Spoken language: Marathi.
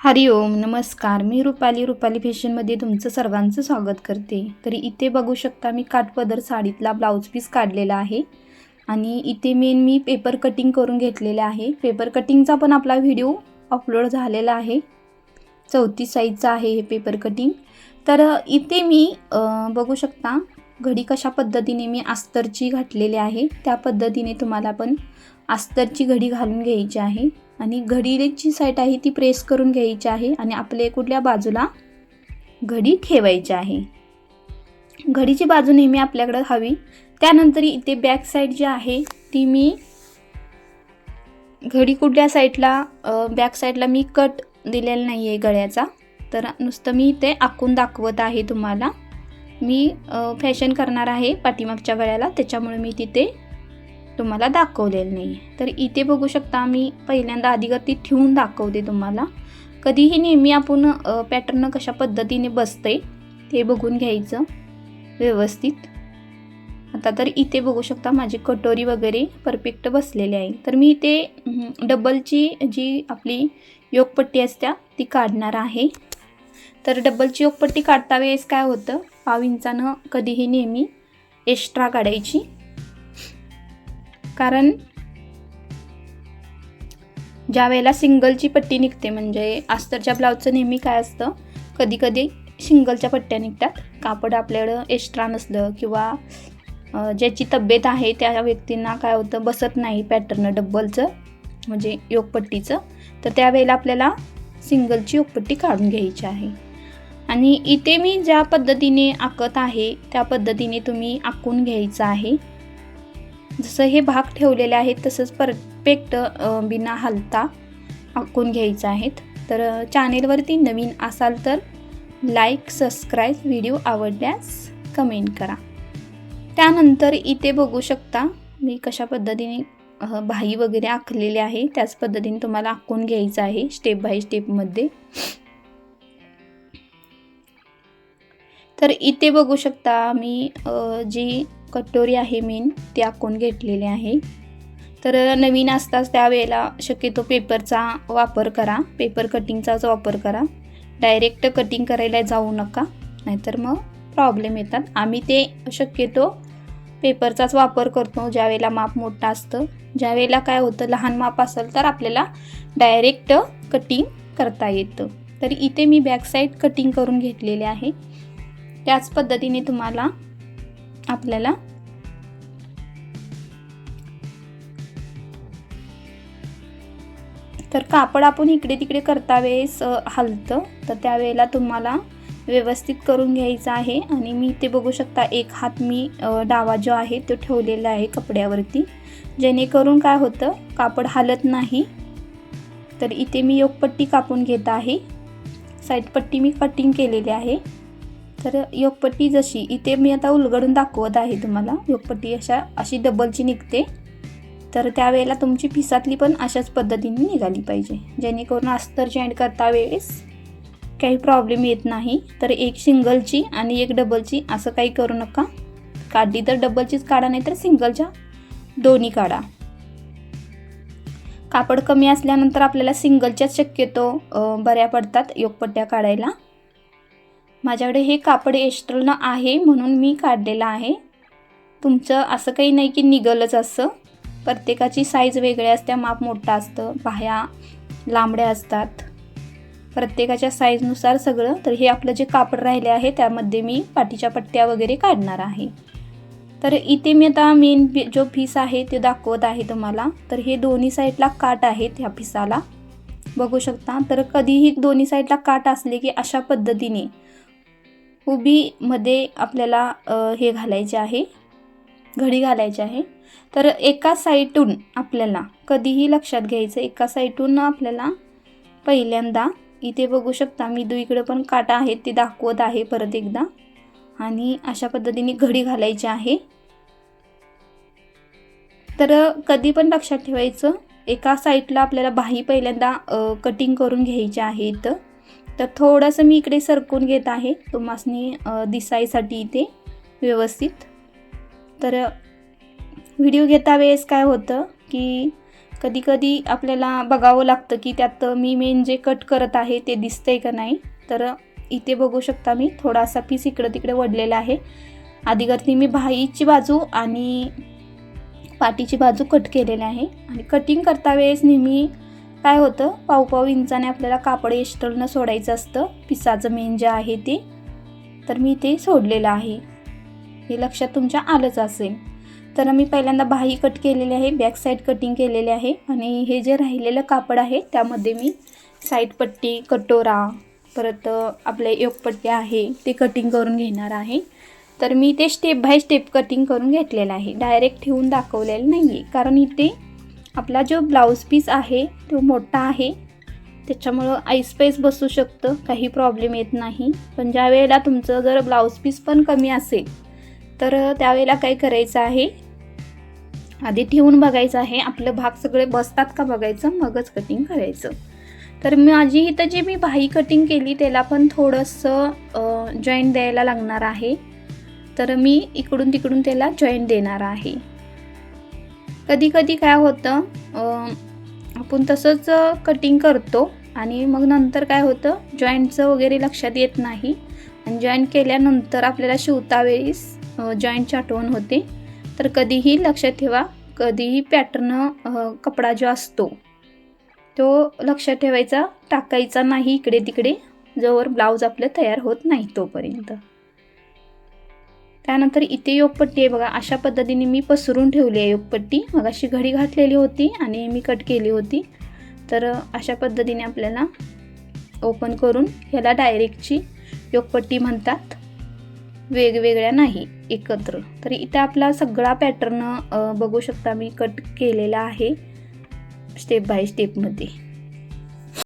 हरिओम नमस्कार. मी रुपाली रुपाली फॅशनमध्ये तुमचं सर्वांचं स्वागत करते. तरी इथे बघू शकता मी काठपदर साडीतला ब्लाऊज पीस काढलेला आहे. आणि इथे मेन मी पेपर कटिंग करून घेतलेले आहे. पेपर कटिंगचा पण आपला व्हिडिओ अपलोड झालेला आहे. चौतीस साईजचा आहे हे पेपर कटिंग तर इथे मी बघू शकता घडी कशा पद्धतीने मी अस्तरची घातलेली आहे. त्या पद्धतीने तुम्हाला पण अस्तरची घडी घालून घ्यायची आहे आणि घडीची साईट आहे ती प्रेस करून घ्यायची आहे आणि आपले कुठल्या बाजूला घडी ठेवायची आहे. घडीची बाजू नेहमी आपल्याकडं हवी. त्यानंतर इथे बॅक साईड जी आहे ती मी घडी कुठल्या साईडला बॅक साईडला मी कट दिलेला नाही आहे गळ्याचा. तर नुसतं मी इथे आखून दाखवत आहे तुम्हाला. मी फॅशन करणार आहे पाठीमागच्या गळ्याला त्याच्यामुळे मी तिथे तुम्हाला दाखवलेलं नाही तर इथे बघू शकता मी पहिल्यांदा आधीगती ठेवून दाखवते तुम्हाला. कधीही नेहमी आपण पॅटर्न कशा पद्धतीने बसते ते बघून घ्यायचं व्यवस्थित. आता तर इथे बघू शकता माझी कटोरी वगैरे परफेक्ट बसलेली आहे. तर मी इथे डबलची जी आपली योगपट्टी असत्या ती काढणार आहे. तर डबलची योगपट्टी काढता वेळेस काय होतं? पाव इंचानं कधीही नेहमी एक्स्ट्रा काढायची. कारण ज्या वेळेला सिंगलची पट्टी निघते म्हणजे अस्तरच्या ब्लाऊजचं नेहमी काय असतं? कधी कधी सिंगलच्या पट्ट्या निघतात. कापड आपल्याकडं एक्स्ट्रा नसलं किंवा ज्याची तब्येत आहे त्या व्यक्तींना काय होतं? बसत नाही पॅटर्न डब्बलचं म्हणजे योगपट्टीचं. तर त्यावेळेला आपल्याला सिंगलची योगपट्टी काढून घ्यायची आहे. आणि इथे मी ज्या पद्धतीने आखत आहे त्या पद्धतीने तुम्ही आखून घ्यायचं आहे. जसं हे भाग ठेवलेले आहेत तसंच परफेक्ट बिना हलता आखून घ्यायचं आहेत. तर चॅनेलवरती नवीन असाल तर लाईक सबस्क्राईब व्हिडिओ आवडल्यास कमेंट करा. त्यानंतर इथे बघू शकता मी कशा पद्धतीने भाई वगैरे आखलेले आहे त्याच पद्धतीने तुम्हाला आखून घ्यायचं आहे स्टेप बाय स्टेपमध्ये तर इथे बघू शकता मी जी कटोरी आहे मेन ती आखून घेतलेली आहे. तर नवीन असताच त्यावेळेला शक्यतो पेपरचा वापर करा पेपर कटिंगचाच वापर करा. डायरेक्ट कटिंग करायला जाऊ नका नाहीतर मग प्रॉब्लेम येतात. आम्ही ते शक्यतो पेपरचाच वापर करतो ज्यावेळेला माप मोठं असतं. ज्यावेळेला काय होतं लहान माप असेल तर आपल्याला डायरेक्ट कटिंग करता येतं. तर इथे मी बॅक साईड कटिंग करून घेतलेले आहे. त्याच पद्धतीने तुम्हाला आपल्याला तर कापड आपण इकडे तिकडे करता वेळेस हलतं. तर त्यावेळेला तुम्हाला व्यवस्थित करून घ्यायचं आहे. आणि मी ते बघू शकता एक हात मी डावा जो आहे तो ठेवलेला आहे कपड्यावरती. जेणेकरून काय होतं कापड हलत नाही. तर इथे मी योगपट्टी कापून घेत आहे. साईडपट्टी मी कटिंग केलेली आहे. तर योगपट्टी जशी इथे मी आता उलगडून दाखवत आहे तुम्हाला. योगपट्टी अशा अशी डबलची निघते. तर त्यावेळेला तुमची पिसातली पण अशाच पद्धतीने निघाली पाहिजे. जेणेकरून अस्तर जॉईंट करता वेळेस काही प्रॉब्लेम येत नाही. तर एक सिंगलची आणि एक डबलची असं काही करू नका. काढली तर डबलचीच काढा नाही तर सिंगलच्या दोन्ही काढा. कापड कमी असल्यानंतर आपल्याला सिंगलच्याच शक्यतो बऱ्या पडतात योगपट्ट्या काढायला. माझ्याकडे हे कापड एस्ट्रलनं आहे म्हणून मी काढलेलं आहे. तुमचं असं काही नाही की निघलच असं. प्रत्येकाची साईज वेगळ्या असत्या माप मोठं असतं बाह्या लांबड्या असतात. प्रत्येकाच्या साईजनुसार सगळं. तर हे आपलं जे कापड राहिले आहे त्यामध्ये मी पाठीच्या पट्ट्या वगैरे काढणार आहे. तर इथे मी आता मेन जो फीस आहे ते दाखवत आहे तुम्हाला. तर हे दोन्ही साईडला काट आहेत ह्या फिसाला बघू शकता. तर कधीही दोन्ही साईडला काट असले की अशा पद्धतीने उभीमध्ये आपल्याला हे घालायचे आहे घडी घालायची आहे. तर एका साईटून आपल्याला कधीही लक्षात घ्यायचं एका साईटून आपल्याला पहिल्यांदा इथे बघू शकता मी दुईकडे पण काटा आहेत ते दाखवत आहे परत एकदा. आणि अशा पद्धतीने घडी घालायची आहे. तर कधी पण लक्षात ठेवायचं एका साईडला आपल्याला बाही पहिल्यांदा कटिंग करून घ्यायची आहे इथं तर थोडंसं मी इकडे सरकून घेत आहे. तुम्हासनी दिसायसाठी इथे व्यवस्थित. तर व्हिडिओ घेता वेळेस काय होतं की कधी कधी आपल्याला बघावं लागतं की त्यात मी मेन जे कट करत आहे ते दिसतंय का नाही. तर इथे बघू शकता मी थोडासा पीस इकडं तिकडे वडलेला आहे. आधी मी भाईची बाजू आणि पाठीची बाजू कट केलेली आहे. आणि कटिंग करता वेळेस नेहमी काय होतं? पाव पाव इंचाने आपल्याला कापड एस्टलनं सोडायचं असतं. पिसाचं मेन जे आहे ते. तर मी ते सोडलेलं आहे. हे लक्षात तुमच्या आलंच असेल. तर मी पहिल्यांदा बाही कट केलेली आहे बॅक साईड कटिंग केलेले आहे आणि हे जे राहिलेलं कापड आहे त्यामध्ये मी साईड पट्टी कटोरा परत आपले योगपट्टी आहे ते कटिंग करून घेणार आहे. तर मी ते स्टेप बाय स्टेप कटिंग करून घेतलेलं आहे. डायरेक्ट ठेवून दाखवलेलं नाही आहे कारण इथे आपला जो ब्लाऊज पीस आहे तो मोठा आहे. त्याच्यामुळं आईस बसू शकतं काही प्रॉब्लेम येत नाही. पण ज्या वेळेला तुमचं जर ब्लाऊज पीस पण कमी असेल तर त्यावेळेला काय करायचं आहे? आधी ठेवून बघायचं आहे. आपलं भाग सगळे बसतात का बघायचं? मगच कटिंग करायचं. तर माझी इथं जी मी बाही कटिंग केली त्याला पण थोडंसं जॉईंट द्यायला लागणार आहे. तर मी इकडून तिकडून त्याला जॉईंट देणार आहे. कधी कधी काय होतं आपण तसंच कटिंग करतो आणि मग नंतर काय होतं जॉईंटचं वगैरे लक्षात येत नाही. आणि जॉईंट केल्यानंतर आपल्याला शिवता वेळेस जॉईंटची आठवण होते. तर कधीही लक्षात ठेवा कधीही पॅटर्न कपडा जो असतो तो लक्षात ठेवायचा टाकायचा नाही इकडे तिकडे जोवर ब्लाऊज आपलं तयार होत नाही तोपर्यंत. त्यानंतर इथे योगपट्टी आहे बघा. अशा पद्धतीने मी पसरून ठेवली आहे योगपट्टी. मग अशी घडी घातलेली होती आणि मी कट केली होती. तर अशा पद्धतीने आपल्याला ओपन करून ह्याला डायरेक्टची योगपट्टी म्हणतात. वेगवेगळ्या नाही एकत्र. तर इथे आपला सगळा पॅटर्न बघू शकता मी कट केलेला आहे स्टेप बाय स्टेपमध्ये